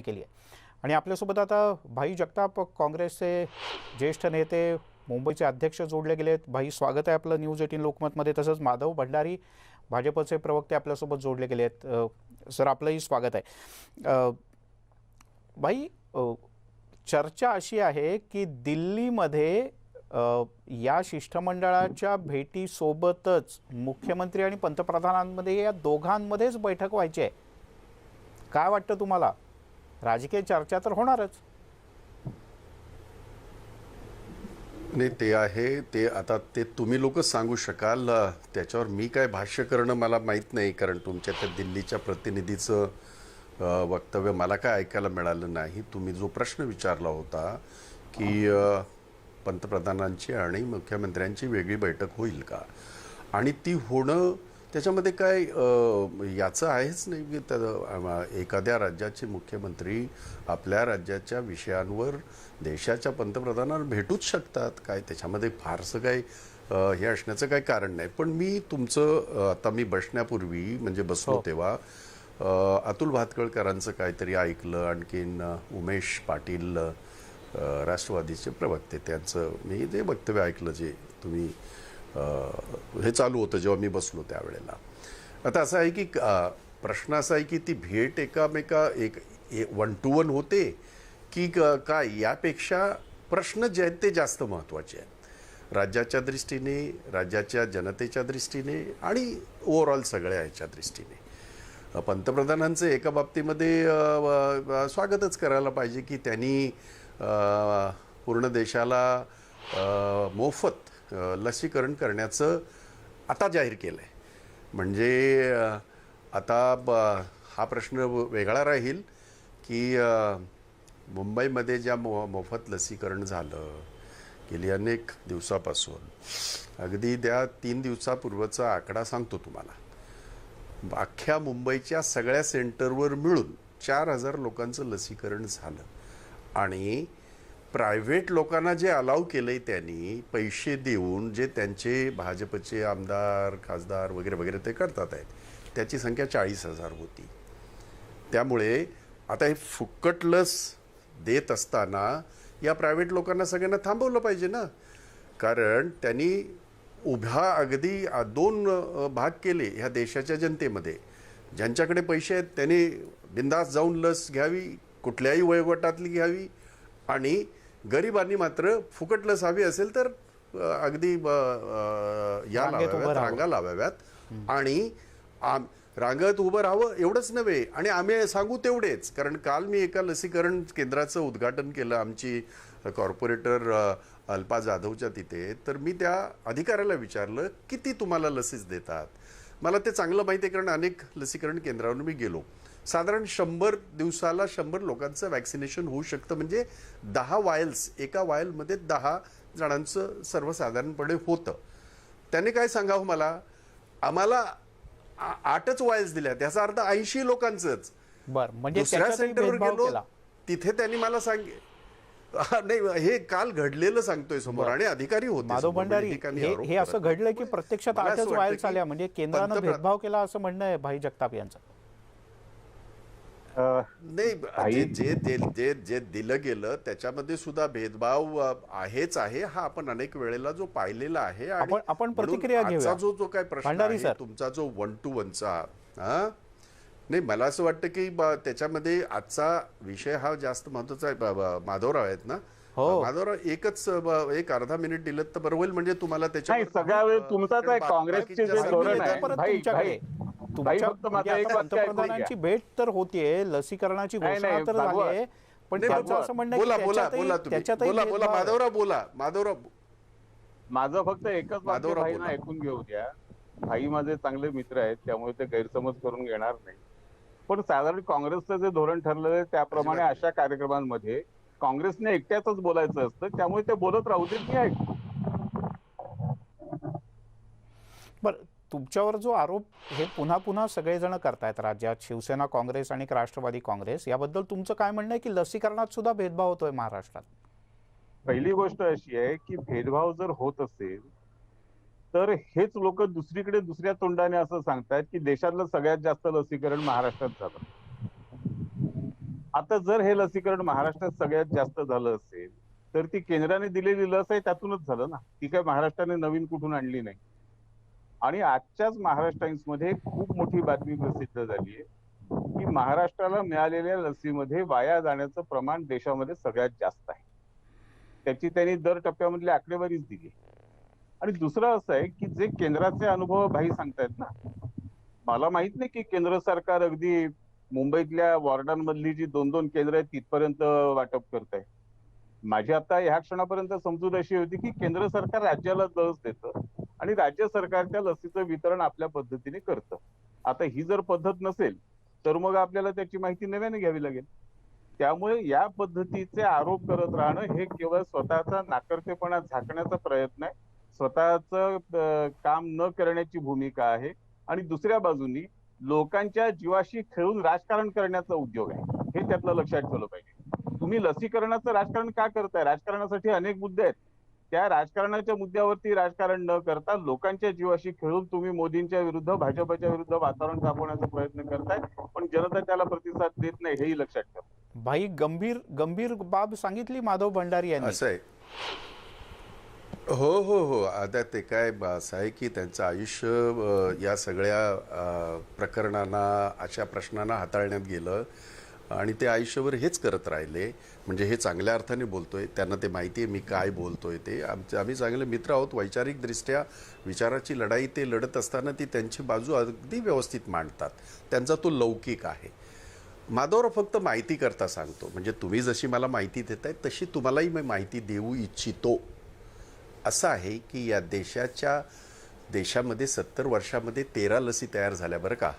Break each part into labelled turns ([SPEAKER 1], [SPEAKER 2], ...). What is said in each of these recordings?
[SPEAKER 1] केली आहे. आणि आपल्यासोबत आता भाई जगताप काँग्रेसचे ज्येष्ठ नेते मुंबईचे अध्यक्ष जोडले गेलेत भाई स्वागत आहे आपलं न्यूज एटीन लोकमतमध्ये. तसंच माधव भंडारी भाजपचे प्रवक्ते आपल्यासोबत जोडले गेले आहेत. सर आपलंही स्वागत आहे. भाई चर्चा अशी आहे की दिल्लीमध्ये या शिष्टमंडळाच्या भेटीसोबतच मुख्यमंत्री आणि पंतप्रधानांमध्ये या दोघांमध्येच बैठक व्हायची आहे. काय वाटतं तुम्हाला? राजकीय चर्चा तर होणारच.
[SPEAKER 2] नाही ते आहे ते आता ते तुम्ही लोकच सांगू शकाल त्याच्यावर मी काय भाष्य करणं मला माहीत नाही कारण तुमच्या त्या दिल्लीच्या प्रतिनिधीचं वक्तव्य मला काय ऐकायला मिळालं नाही. तुम्ही जो प्रश्न विचारला होता की पंतप्रधानांची आणि मुख्यमंत्र्यांची वेगळी बैठक होईल का? आणि ती होणं त्याच्यामध्ये काय याचं आहेच नाही की त्या- एखाद्या राज्याचे मुख्यमंत्री आपल्या राज्याच्या विषयांवर देशाच्या पंतप्रधानांना भेटूच शकतात. काय त्याच्यामध्ये फारसं काय अ, हे असण्याचं काही कारण नाही. पण मी तुमचं आता मी बसण्यापूर्वी म्हणजे बसलो तेव्हा अ, अतुल भातकळकरांचं काहीतरी ऐकलं आणखीन उमेश पाटील राष्ट्रवादीचे प्रवक्ते त्यांचं मी ते वक्तव्य ऐकलं जे तुम्ही हे चालू होतं जेव्हा मी बसलो त्यावेळेला. आता असं आहे की प्रश्न असा आहे की ती भेट एकामेका एक वन टू वन होते की क- काय यापेक्षा प्रश्न जे आहेत ते जास्त महत्त्वाचे आहेत. राज्याच्या दृष्टीने राज्याच्या जनतेच्या दृष्टीने आणि ओव्हरऑल सगळ्या ह्याच्या दृष्टीने. पंतप्रधानांचं एका बाबतीमध्ये स्वागतच करायला पाहिजे की त्यांनी पूर्ण देशाला मोफत लसीकरण करण्याचं आता जाहीर केलं आहे म्हणजे आता ब- हा प्रश्न वेगळा राहील की मुंबईमध्ये ज्या मो मोफत लसीकरण झालं गेली अनेक दिवसापासून अगदी त्या तीन दिवसापूर्वचा आकडा सांगतो तुम्हाला. अख्ख्या मुंबईच्या सगळ्या सेंटरवर मिळून चार हजार लोकांचं लसीकरण झालं. आणि प्रायव्हेट लोकांना जे अलाव केलंय त्यांनी पैसे देऊन जे त्यांचे भाजपचे आमदार खासदार वगैरे वगैरे ते करतात आहेत त्याची संख्या चाळीस हजार होती. त्यामुळे आता हे फुक्कट लस देत असताना या प्रायव्हेट लोकांना सगळ्यांना थांबवलं पाहिजे ना. कारण त्यांनी उभ्या अगदी दोन भाग केले ह्या देशाच्या जनतेमध्ये. ज्यांच्याकडे पैसे आहेत त्यांनी बिंदास जाऊन लस घ्यावी कुठल्याही वयोगटातली घ्यावी आणि गरिबांनी मात्र फुकट लस हवी असेल तर अगदी या
[SPEAKER 1] रांगेत
[SPEAKER 2] लावाव्यात. रांगा लावाव्यात. आणि आम रांगत उभं राहावं एवढंच नव्हे आणि आम्ही सांगू तेवढेच. कारण काल मी एका लसीकरण केंद्राचं उद्घाटन केलं आमची कॉर्पोरेटर अल्पा जाधवच्या तिथे. तर मी त्या अधिकाऱ्याला विचारलं किती तुम्हाला लसीच देतात? मला ते चांगलं माहिती आहे कारण अनेक लसीकरण केंद्रावर मी गेलो. साधारण शंभर दिवसाला शंभर लोकांचं वॅक्सिनेशन होऊ शकतं. म्हणजे दहा वायल्स एका वायलमध्ये दहा जणांचं सर्वसाधारणपणे होतं. त्याने काय सांगावं मला? आम्हाला आठच वायल्स दिल्या त्याचा अर्थ ऐंशी लोकांचंच.
[SPEAKER 1] बर म्हणजे
[SPEAKER 2] दुसऱ्या सेंटरवर गेलो तिथे त्यांनी मला सांगे नाही हे काल घडलेलं सांगतोय समोर आणि अधिकारी होते
[SPEAKER 1] माधव भंडारी हे असं. घडलं की प्रत्यक्षात आठच वायल्स आल्या. म्हणजे केंद्रानं भेदभाव केला असं म्हणणं आहे भाई जगताप यांचं.
[SPEAKER 2] नाही जे जे जे जे जे दिलं गेलं त्याच्यामध्ये सुद्धा भेदभाव आहेच आहे हा आपण अनेक वेळेला जो पाहिलेला आहे आणि
[SPEAKER 1] आपण- प्रतिक्रिया घेऊया.
[SPEAKER 2] जो जो काय प्रश्न आहे. तुमचा जो वन टू वनचा हा नाही मला असं वाटतं की त्याच्यामध्ये आजचा विषय हा जास्त महत्त्वाचा आहे माधवराव आहेत ना
[SPEAKER 1] हो.
[SPEAKER 2] माधवराव एकच एक अर्धा मिनिट दिलं तर बरं होईल म्हणजे तुम्हाला
[SPEAKER 3] नाही
[SPEAKER 2] त्याच्यावर
[SPEAKER 3] सगळा वेळ तुमचाच आहे काँग्रेसचे
[SPEAKER 1] म्हणजे पंतप्रधानांची. भेट तर होतीये लसीकरणाची घोषणा तर झाली
[SPEAKER 3] भागवत.
[SPEAKER 1] आहे पण असं म्हणणं
[SPEAKER 2] बोला बोला बोला बोला बोला. माधवराव बोला माधवराव
[SPEAKER 3] माझं फक्त एकच वाक्य
[SPEAKER 2] माधवराव.
[SPEAKER 3] ऐकून घेऊ द्या भाई माझे चांगले मित्र आहेत त्यामुळे ते गैरसमज करून घेणार नाही पण साधारण काँग्रेसचं जे धोरण ठरलेलं आहे त्याप्रमाणे अशा कार्यक्रमांमध्ये काँग्रेसने एकट्याच बोलायचं असतं त्यामुळे ते बोलत राहू देत मी ऐकतो
[SPEAKER 1] बरं तुमच्यावर जो आरोप हे पुन्हा पुन्हा सगळेजण करतायत राज्यात शिवसेना काँग्रेस आणि राष्ट्रवादी काँग्रेस याबद्दल तुमचं काय म्हणणं आहे की लसीकरणात सुद्धा भेदभाव होतोय महाराष्ट्रात?
[SPEAKER 3] पहिली गोष्ट अशी आहे की भेदभाव जर होत असेल तर हेच लोक दुसरीकडे दुसऱ्या तोंडाने असं सांगतात की देशातलं सगळ्यात जास्त लसीकरण महाराष्ट्रात झालं. आता जर हे लसीकरण महाराष्ट्रात सगळ्यात जास्त झालं असेल तर ती केंद्राने दिलेली लस आहे त्यातूनच झालं ना. ती काय महाराष्ट्राने नवीन कुठून आणली नाही. आणि आजच्याच महाराष्ट्र टाइम्समध्ये खूप मोठी बातमी प्रसिद्ध झाली आहे की महाराष्ट्राला मिळालेल्या लसीमध्ये वाया जाण्याचं प्रमाण देशामध्ये सगळ्यात जास्त आहे. त्याची त्यांनी दर टप्प्यामधली आकडेवारीच दिली. आणि दुसरं असं आहे की जे केंद्राचे अनुभव भाई सांगतायत ना मला माहीत नाही की केंद्र सरकार अगदी मुंबईतल्या वॉर्डांमधली जी दोन दोन केंद्र आहेत तिथपर्यंत वाटप करत आहे माझी आता ह्या क्षणापर्यंत समजूत अशी होती की केंद्र सरकार राज्याला लस देतं. आणि राज्य सरकारच्या लसीचं वितरण आपल्या पद्धतीने करतं. आता ही जर पद्धत नसेल तर मग आपल्याला त्याची माहिती नव्याने घ्यावी लागेल. त्यामुळे या पद्धतीचे आरोप करत राहणं हे केवळ स्वतःचा नाकर्तेपणा झाकण्याचा प्रयत्न आहे. स्वतःच काम न करण्याची भूमिका आहे. आणि दुसऱ्या बाजूनी लोकांच्या जीवाशी खेळून राजकारण करण्याचा उद्योग आहे. हे त्यातलं लक्षात ठेवलं पाहिजे. तुम्ही लसीकरणाचं राजकारण का करताय? राजकारणासाठी अनेक मुद्दे आहेत. त्या राजकारणाच्या मुद्द्यावरती राजकारण न करता लोकांच्या जीवाशी खेळून तुम्ही मोदींच्या विरुद्ध भाजपच्या विरुद्ध वातावरण तापवण्याचा प्रयत्न करताय पण जनता त्याला प्रतिसाद देत नाही हेही लक्षात ठेवा.
[SPEAKER 1] भाई गंभीर गंभीर बाब सांगितली माधव भंडारी यांनी.
[SPEAKER 2] असं आहे. हो हो हो. आता ते काय असं आहे की त्यांचं आयुष्य या सगळ्या प्रकरणांना अशा प्रश्नांना हाताळण्यात गेलं. आणि ते आयुष्यभर हेच करत राहिले. म्हणजे हे चांगल्या अर्थाने बोलतोय. त्यांना ते माहिती आहे मी काय बोलतोय ते. आमचे आम्ही चांगले मित्र आहोत. वैचारिकदृष्ट्या विचाराची लढाई ते लढत असताना ती त्यांची बाजू अगदी व्यवस्थित मांडतात. त्यांचा तो लौकिक आहे. माधवराव फक्त माहिती करता सांगतो. म्हणजे तुम्ही जशी मला माहिती देत आहे तशी तुम्हालाही मी माहिती देऊ इच्छितो. असं आहे की या देशाच्या देशामध्ये सत्तर वर्षामध्ये तेरा लसी तयार झाल्या बरं का.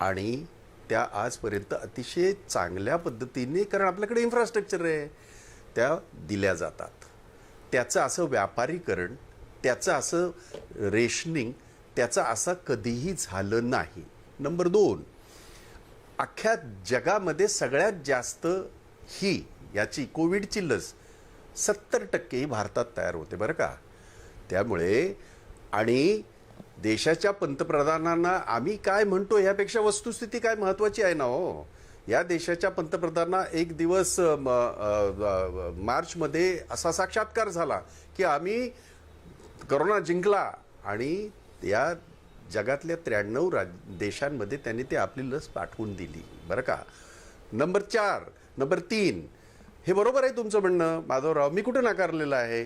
[SPEAKER 2] आणि त्या आजपर्यंत अतिशय चांगल्या पद्धतीने कारण आपल्याकडे इन्फ्रास्ट्रक्चर आहे त्या दिल्या जातात. त्याचं असं व्यापारीकरण त्याचं असं रेशनिंग त्याचं असं कधीही झालं नाही. नंबर दोन अख्ख्या जगामध्ये सगळ्यात जास्त ही याची कोविडची लस सत्तर टक्के ही भारतात तयार होते बरं का? त्यामुळे आणि देशाच्या पंतप्रधानांना आम्ही काय म्हणतो ह्यापेक्षा वस्तुस्थिती काय महत्वाची आहे ना हो? या देशाच्या पंतप्रधानांना एक दिवस मार्चमध्ये असा साक्षात्कार झाला की आम्ही करोना जिंकला आणि या जगातल्या त्र्याण्णव राज देशांमध्ये त्यांनी ते आपली लस पाठवून दिली. बरं का? नंबर चार नंबर तीन हे बरोबर आहे तुमचं म्हणणं? माधवराव मी कुठं नाकारलेलं आहे?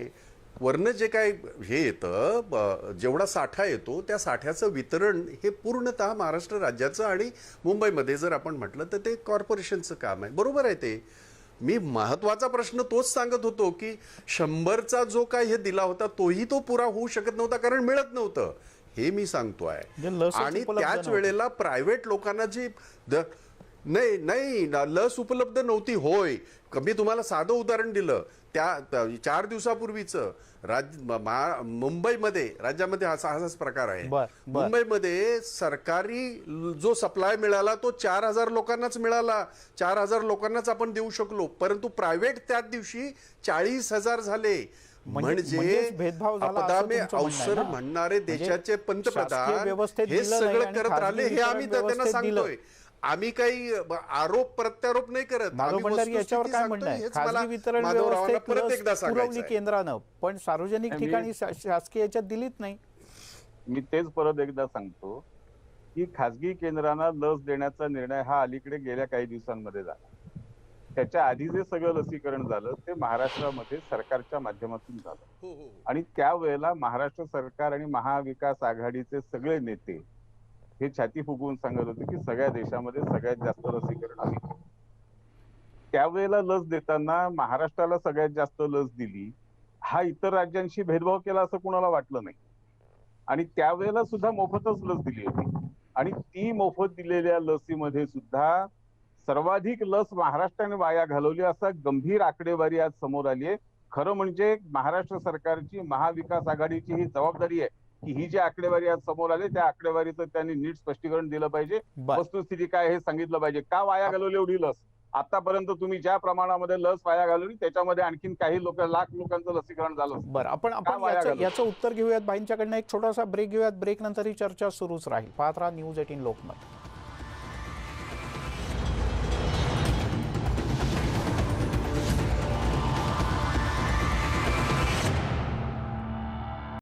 [SPEAKER 2] वरनं जे काय हे येतं जेवढा साठा येतो त्या साठ्याचं वितरण हे पूर्णतः महाराष्ट्र राज्याचं आणि मुंबईमध्ये जर आपण म्हटलं तर ते कॉर्पोरेशनचं काम आहे. बरोबर आहे ते. मी महत्त्वाचा प्रश्न तोच सांगत होतो की शंभरचा जो काय हे दिला होता तोही तो पुरा होऊ शकत नव्हता कारण मिळत नव्हतं. हे मी सांगतोय.
[SPEAKER 1] म्हणजे लसच
[SPEAKER 2] आणि त्याच. वेळेला प्रायव्हेट लोकांना जी द- नाही नाही ना, लस उपलब्ध नव्हती होय. मी तुम्हाला साधं उदाहरण दिलं. त्या चार दिवसापूर्वीचं राज म- मा- मुंबईमध्ये राज्यामध्ये असा असाच प्रकार आहे. मुंबईमध्ये सरकारी जो सप्लाय मिळाला तो चार हजार लोकांनाच मिळाला. चार हजार लोकांनाच आपण देऊ शकलो. परंतु प्रायव्हेट त्याच दिवशी चाळीस हजार झाले.
[SPEAKER 1] म्हणजे-
[SPEAKER 2] म्हणजे अपदामे अवसर? म्हणणारे
[SPEAKER 1] म्हणजे
[SPEAKER 2] देशाचे पंतप्रधान हे सगळं करत राहिले हे आम्ही त्यांना. सांगतोय. आम्ही काही आरोप प्रत्यारोप नाही करत.
[SPEAKER 1] याच्यावर काय म्हणणं वितरण
[SPEAKER 2] परत एकदा
[SPEAKER 1] पुरवली. केंद्रानं पण सार्वजनिक ठिकाणी शासकीय याच्यात दिलीच नाही.
[SPEAKER 3] मी तेच परत एकदा सांगतो की खासगी केंद्रांना लस देण्याचा निर्णय हा अलीकडे गेल्या काही दिवसांमध्ये झाला. त्याच्या आधी जे सगळं लसीकरण झालं ते महाराष्ट्रामध्ये सरकारच्या माध्यमातून झालं.
[SPEAKER 2] हो, हो, हो.
[SPEAKER 3] आणि त्यावेळेला महाराष्ट्र सरकार आणि महाविकास आघाडीचे सगळे नेते हे छाती फुगवून सांगत होते की सगळ्या देशामध्ये सगळ्यात जास्त लसीकरण आम्ही करू. त्यावेळेला लस देताना महाराष्ट्राला सगळ्यात जास्त लस दिली. हा इतर राज्यांशी भेदभाव केला असं कुणाला वाटलं नाही. आणि त्यावेळेला सुद्धा मोफतच लस दिली होती. आणि ती मोफत दिलेल्या लसीमध्ये सुद्धा सर्वाधिक लस महाराष्ट्राने वाया घालवली असा गंभीर आकडेवारी आज समोर आली आहे खरं म्हणजे महाराष्ट्र सरकारची महाविकास आघाडीची ही जबाबदारी आहे. की ही जी आकडेवारी आज समोर आली त्या आकडेवारीचं त्यांनी नीट स्पष्टीकरण दिलं पाहिजे. वस्तुस्थिती काय हे सांगितलं पाहिजे. का वाया घालवली एवढी लस? आतापर्यंत तुम्ही ज्या प्रमाणामध्ये लस वाया घालवली त्याच्यामध्ये आणखीन काही लोक लाख लोकांचं लसीकरण झालं.
[SPEAKER 1] बर आपण आपण? याचं उत्तर घेऊयात. बाईंच्याकडनं एक छोटासा ब्रेक घेऊयात. ब्रेक नंतर ही चर्चा सुरूच राहील. पाहत राहा न्यूज एटीन लोकमत.